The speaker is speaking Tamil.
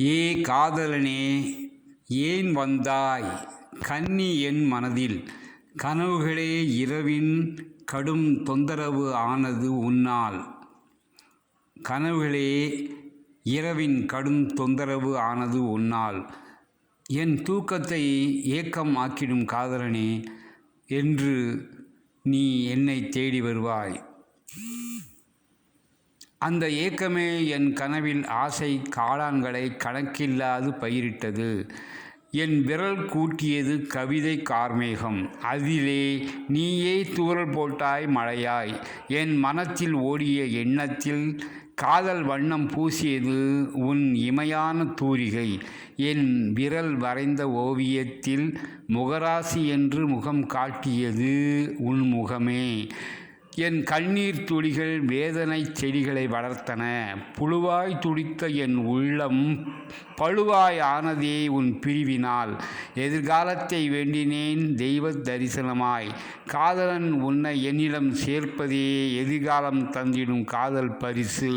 ஏ காதலனே ஏன் வந்தாய்? கன்னி என் மனதில் கனவுகளே இரவின் கடும் தொந்தரவு ஆனது உன்னால். கனவுகளே இரவின் கடும் தொந்தரவு ஆனது உன்னால். என் தூக்கத்தை ஏக்கம் ஆக்கிடும் காதலனே என்று நீ என்னை தேடி வருவாய். அந்த ஏக்கமே என் கனவில் ஆசை காளான்களை கணக்கில்லாது பயிரிட்டது. என் விரல் கூட்டியது கவிதை கார்மேகம். அதிலே நீயே தூரல் போட்டாய் மழையாய். என் மனத்தில் ஓடிய எண்ணத்தில் காதல் வண்ணம் பூசியது உன் இமையான தூரிகை. என் விரல் வரைந்த ஓவியத்தில் முகராசி என்று முகம் காட்டியது உன் முகமே. என் கண்ணீர் துளிகள் வேதனை செடிகளை வளர்த்தன. புழுவாய் துடித்த என் உள்ளம் பழுவாய் ஆனதே உன் பிரிவினால். எதிர்காலத்தை வேண்டினேன் தெய்வ தரிசனமாய். காதலன் உன்னை என்னிடம் சேர்ப்பதே எதிர்காலம் தந்திடும் காதல் பரிசு.